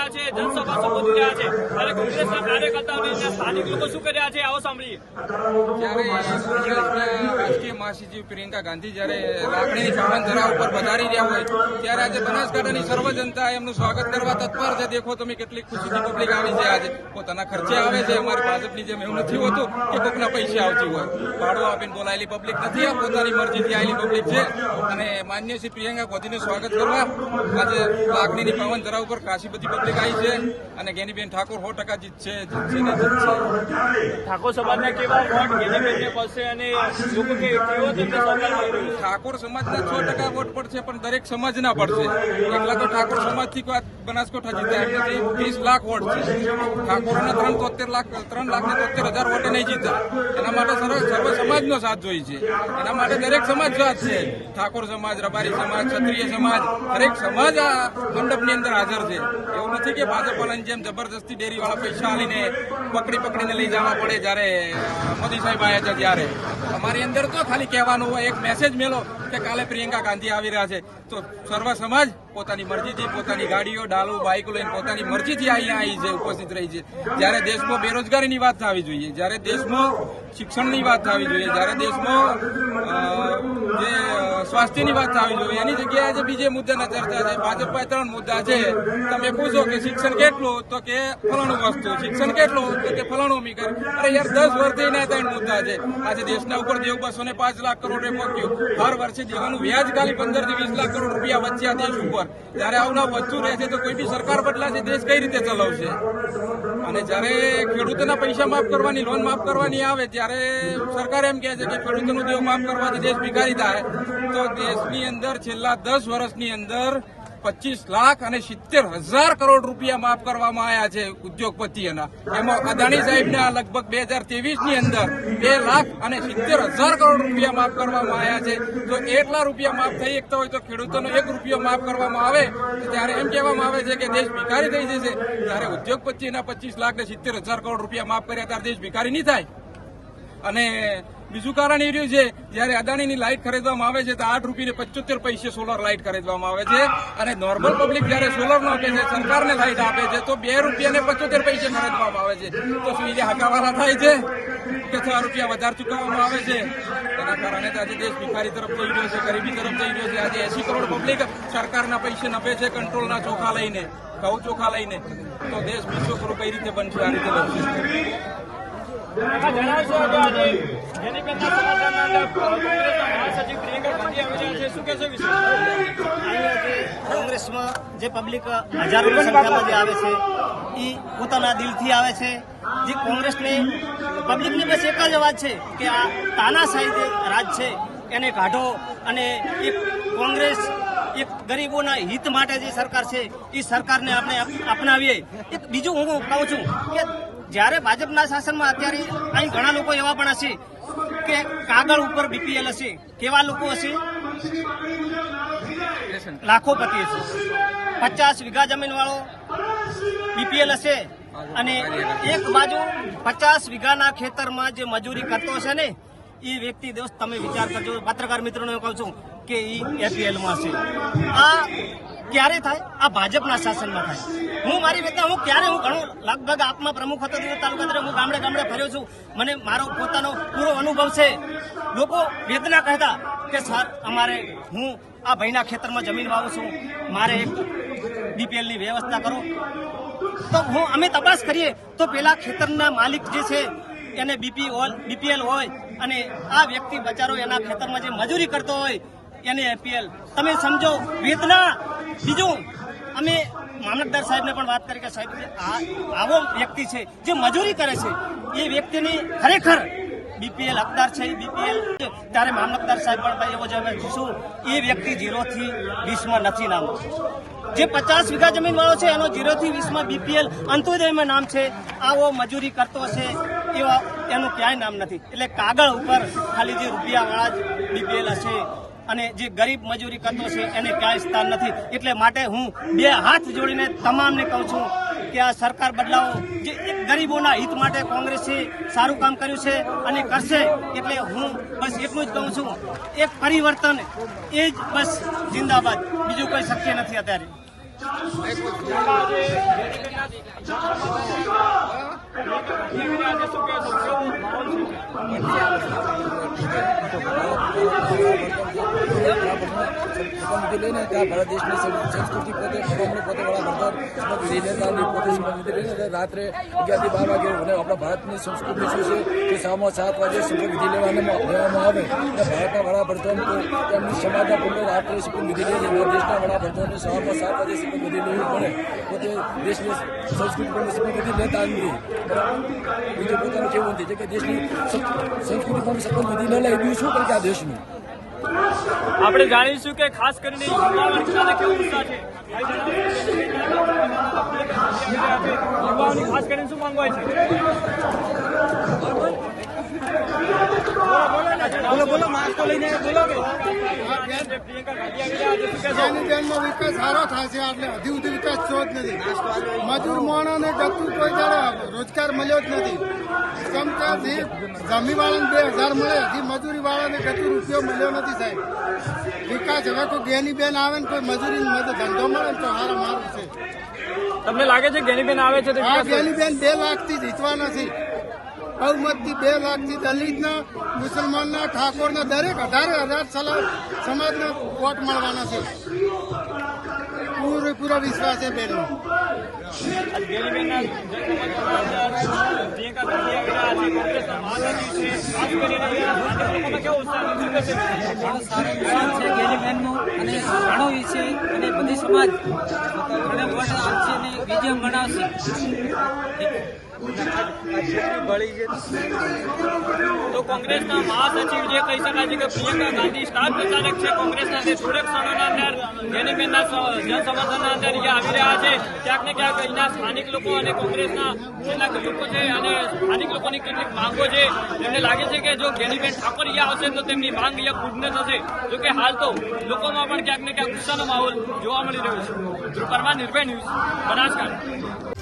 સંબોધી રહ્યા છે. ત્યારે કોંગ્રેસના કાર્યકર્તાઓ સ્થાનિક લોકો શું કરી રહ્યા છે, આવો સાંભળીએ. મહાસચિવ પ્રિયંકા ગાંધી જ્યારે લાકડીની સાવન ધરા ઉપર વધારી રહ્યા હોય, ત્યારે આજે બનાસકાંઠાની સર્વ જનતા એમનું સ્વાગત કરવા તત્પર છે. દેખો તમે કેટલી ખુશીથી પબ્લિક આવી છે આજે. પોતાના ખર્ચે આવે છે. અમારી ભાજપની જેમ એવું નથી હોતું કે કોકના પૈસે આવતી હોય. ભાડું આપીને બોલાયેલી પબ્લિક નથી આ. પોતાની મરજીથી આવેલી પબ્લિક છે. અને માન્ય શ્રી પ્રિયંકા ગાંધીનું સ્વાગત કરવા આજે લાકડીની પવન ધરા ઉપર કાશી બધી પબ્લિક આવી છે અને ગેનીબેન ઠાકોર સો ટકા જીતશે જીતશે ને જીતશે ઠાકોર સમાજના કેવા વોટ ગેલીબેનને પડશે અને લોકો કે કેવો ઠાકોર સમાજના છ ટકા વોટ પડશે પણ દરેક સમાજના પડશે. એકલા તો ઠાકોર સમાજથી બનાસકાંઠા જીત્યા એટલે વીસ લાખ વોટ છે. ઠાકોરોના ત્રણ તોતેર લાખ ત્રણ લાખ ને તોતેર હજાર વોટે નહીં જીતા. એના માટે સર્વ સર્વ સમાજનો સાથ જોઈએ છે. એના માટે દરેક સમાજ સાથ છે. ઠાકોર સમાજ રબારી સમાજ ક્ષત્રિય સમાજ દરેક સમાજ આ મંડપની અંદર હાજર છે. એવું નથી કે ભાજપ વાળાની જેમ જબરદસ્તી ડેરી વાળા પૈસા આલીને પકડી પકડીને લઈ જવા પડે જ્યારે મોદી સાહેબ આવ્યા છે ત્યારે. અમારી અંદર તો ખાલી કહેવાનું હોય, એક મેસેજ મેલો કે કાલે પ્રિયંકા ગાંધી આવી રહ્યા છે. તો સર્વ સમાજ પોતાની મરજીથી પોતાની ગાડીઓ, ડાલો બાઇકો લઈને પોતાની મરજીથી અહીંયા આવી છે ઉપસ્થિત રહી છે. જ્યારે દેશમાં બેરોજગારીની વાત થવી જોઈએ, જ્યારે દેશમાં શિક્ષણની વાત થવી જોઈએ, જ્યારે દેશમાં જે સ્વાસ્થ્યની વાત થવી જોઈએ, એની જગ્યાએ આજે બીજે મુદ્દાના ચર્ચા છે ભાજપ પાસે ત્રણ મુદ્દા છે. તમે પૂછો કે શિક્ષણ કેટલું, તો કે ફલાણું વસ્તુ. શિક્ષણ કેટલું, તો કે ફલાણું મીકર અરે યાર, દસ વર્ષથી ના ત્રણ મુદ્દા છે. આજે દેશના ઉપર દેવ બસો ને પાંચ લાખ કરોડ એ પહોંચ્યું હર વર્ષે દેવાનું વ્યાજ ખાલી પંદરથી વીસ લાખ કરોડ રૂપિયા વધ્યા દેશ ઉપર. ત્યારે આવું ના વધતું રહેશે તો કોઈ બી સરકાર બદલાશે, દેશ કઈ રીતે ચલાવશે? અને જ્યારે ખેડૂતોના પૈસા માફ કરવાની, લોન માફ કરવાની આવે, ત્યારે સરકાર એમ કહે છે કે ખેડૂતોનું દેવ માફ કરવાથી દેશ ભિખારી થાય. તો દેશની અંદર છેલ્લા દસ વર્ષની અંદર પચીસ લાખ અને સિત્તેર હજાર કરોડ રૂપિયા માફ કરવામાં આવ્યા છે ઉદ્યોગપતિઓના. એમાં અદાણી સાહેબના લગભગ બે હજારની અંદર બે લાખ અને સિત્તેર હજાર કરોડ રૂપિયા માફ કરવામાં આવ્યા છે. તો એટલા રૂપિયા માફ થઈ શકતા હોય તો ખેડૂતોનો એક રૂપિયો માફ કરવામાં આવે ત્યારે એમ કહેવામાં આવે છે કે દેશ ભિખારી થઈ જશે. ત્યારે ઉદ્યોગપતિના પચીસ લાખ ને સિત્તેર હજાર કરોડ રૂપિયા માફ કર્યા ત્યારે દેશ ભિખારી નહીં થાય. અને બીજું કારણ એ રહ્યું છે, જયારે અદાણીની લાઇટ ખરીદવામાં આવે છે, તો આઠ રૂપિયા પચોતેર પૈસે સોલર લાઇટ ખરીદવામાં આવે છે. અને નોર્મલ પબ્લિક જયારે સોલર નો આપે છે, સરકારને લાઇટ આપે છે, તો બે રૂપિયા ને પચોતેર પૈસે ખરીદવામાં આવે છે. તો શું એ હકાવાળા થાય છે કે છ રૂપિયા વધારે ચૂકવવામાં આવે છે. તેના કારણે આજે દેશ ભિખારી તરફ જઈ રહ્યો છે, ગરીબી તરફ જઈ રહ્યો છે. આજે એસી કરોડ પબ્લિક સરકારના પૈસે નભે છે કંટ્રોલના ચોખા લઈને, ઘઉં ચોખા લઈને. તો દેશ બીજો કઈ રીતે બનશે? આ રીતે બનશે કોંગ્રેસમાં જે પબ્લિક હજારોની સંખ્યામાં જે આવે છે એ પોતાના દિલથી આવે છે. જે કોંગ્રેસને પબ્લિકની બસ એક જ વાત છે કે આ તાનાશાહી જે રાજ છે. એને કાઢો અને એક કોંગ્રેસ એક ગરીબોના હિત માટે જે સરકાર છે એ સરકારને આપણે અપનાવીએ. એક બીજું હું કહું છું કે જ્યારે ભાજપના શાસનમાં અત્યારે અહીં ઘણા લોકો એવા પણ હશે કે કાગળ ઉપર બીપીએલ હશે. કેવા લોકો હશે? લાખોપતિ હશે. પચાસ વીઘા જમીન વાળો બીપીએલ હશે અને એક બાજુ પચાસ વીઘાના ખેતરમાં જે મજૂરી કરતો હશે ને એ વ્યક્તિ દોસ્ત તમે વિચાર કરજો, પત્રકાર મિત્રોને કહું છું કે એ એપીએલમાં છે આ ક્યારે થાય? આ ભાજપના શાસનમાં થાય. હું મારી વેદના હું ક્યારે હું ઘણું લગભગ આપમાં પ્રમુખ હતો દિવસ તાલુકા હું ગામડે ગામડે ફર્યો છું. મને મારો પોતાનો પૂરો અનુભવ છે. લોકો વેદના કહેતા કે, સર, અમારે હું આ ભાઈના ખેતરમાં જમીન વાવું છું. મારે એક બીપીએલની વ્યવસ્થા કરો. તો હું, અમે તપાસ કરીએ તો પેલા ખેતરના માલિક જે છે, એને બીપી બીપીએલ હોય અને આ વ્યક્તિ બચારો એના ખેતરમાં જે મજૂરી કરતો હોય, એને એપીએલ. તમે સમજો, વેદના બીજું, અમે મામલતદાર સાહેબને પણ વાત કરી કે સાહેબ આવો વ્યક્તિ છે જે મજૂરી કરે છે, એ વ્યક્તિની ખરેખર બીપીએલ હકદાર છે બીપીએલ ત્યારે મામલતદાર સાહેબ પણ એવો જવાબ શું એ વ્યક્તિ ઝીરોથી વીસમાં નથી નામ જે પચાસ વીઘા જમીન વાળો છે, એનો જીરોથી વીસમાં બીપીએલ અંત્યોદયમાં નામ છે, આવો મજૂરી કરતો છે એવા એનું ક્યાંય નામ નથી. એટલે કાગળ ઉપર ખાલી જે રૂપિયાવાળા જ બીપીએલ હશે અને જે ગરીબ મજૂરી કરતો છે, એને ક્યાંય સ્થાન નથી. એટલે માટે હું બે હાથ જોડીને તમામને કહું છું કે આ સરકાર બદલાવો. જે ગરીબોના હિત માટે કોંગ્રેસે સારું કામ કર્યું છે અને કરશે, એટલે હું બસ એટલું જ કહું છું. એક પરિવર્તન, એ જ બસ જિંદાબાદ. બીજું કોઈ શક્ય નથી અત્યારે. શું ગેલીબેનના લઈને ત્યાં ભારત દેશની સંસ્કૃતિ પ્રમાણે પોતે વડાપ્રધાન શપથવિધિ લેતા અને પોતે લઈને એટલે રાત્રે અગિયારથી બાર વાગે આપણા ભારતની સંસ્કૃતિ શું છે કે સામો સાત વાગે શપથવિધિ લેવામાં લેવામાં આવે. અને ભારતના વડાપ્રધાન તેમની સમાજના પૂર્ણ રાત્રે શપથવિધિ લે છે દેશના વડાપ્રધાનને સવારમાં સાત વાગે શપથવિધિ લેવી પડે. પોતે દેશની સંસ્કૃતિ પણ શપથવિધિ લેતા બરાબર બીજું પોતાનું કેવું છે કે દેશની સંસ્કૃતિ પણ શપથવિધિ ન લે બીજું શું કરે આ દેશનું? આપણે જાણીશું કે ખાસ કરીને યુવા વર્ગના કેવો ઉત્સાહ છે? યુવાઓની ખાસ કરીને શું માંગવાય છે? બોલો બોલો માસ્કો લઈને બોલો કે પ્રિયંકા ગાંધી આવી રહ્યા છે શું કહેશો? બેનનો વિકાસ સારો થશે એટલે હજી સુધી વિકાસ થયો જ નથી. મજૂર માણસને ગતું કોઈ દાડે રોજગાર મળ્યો જ નથી. ક્ષમતાથી જમીવાળાને બે હજાર મળે હજી મજૂરી વાળાને ગતું રૂપિયો મળ્યો નથી સાહેબ. વિકાસ હવે કોઈ ગેની બેન આવે ને કોઈ મજૂરી મદદ ધંધો મળે ને તો હારો મારું છે. તમને લાગે છે કે ગેનીબેન આવે છે તો આ ગેની બેન બે લાખથી જીતવા છે બહુમતથી બે લાખથી દલિતના, મુસલમાનના, ઠાકોરના દરેક અઢારે સલા- સમાજના વોટ મળવાના છે. પૂરેપૂરો વિશ્વાસ છે બેનનો. અને ઘણો અને બધી સમાજ ઘણા વિજય મનાવશે તો કોંગ્રેસના મહાસચિવ જે કહી શકાય છે કે પ્રિયંકા ગાંધી સ્ટાર પ્રચારક છે, કોંગ્રેસના જે થોડેક ક્ષણોના અંદર ગેનીબેનના સ- જનસમર્થનના અંદર અહીંયા આવી રહ્યા છે, ક્યાંક ને ક્યાંક અહીંના સ્થાનિક લોકો અને કોંગ્રેસના કેટલાક લોકો છે અને સ્થાનિક લોકોની કેટલીક માંગો છે, એમને લાગે છે કે જો ગેનીબેન ઠાકોર અહીંયા આવશે તો તેમની માંગ અહીંયા પૂર્ણ થશે. જો કે હાલ તો લોકોમાં પણ ક્યાંક ને ક્યાંક ગુસ્સાનો માહોલ જોવા મળી રહ્યો છે. પરમાર, નિર્ભય ન્યૂઝ, બનાસકાંઠા.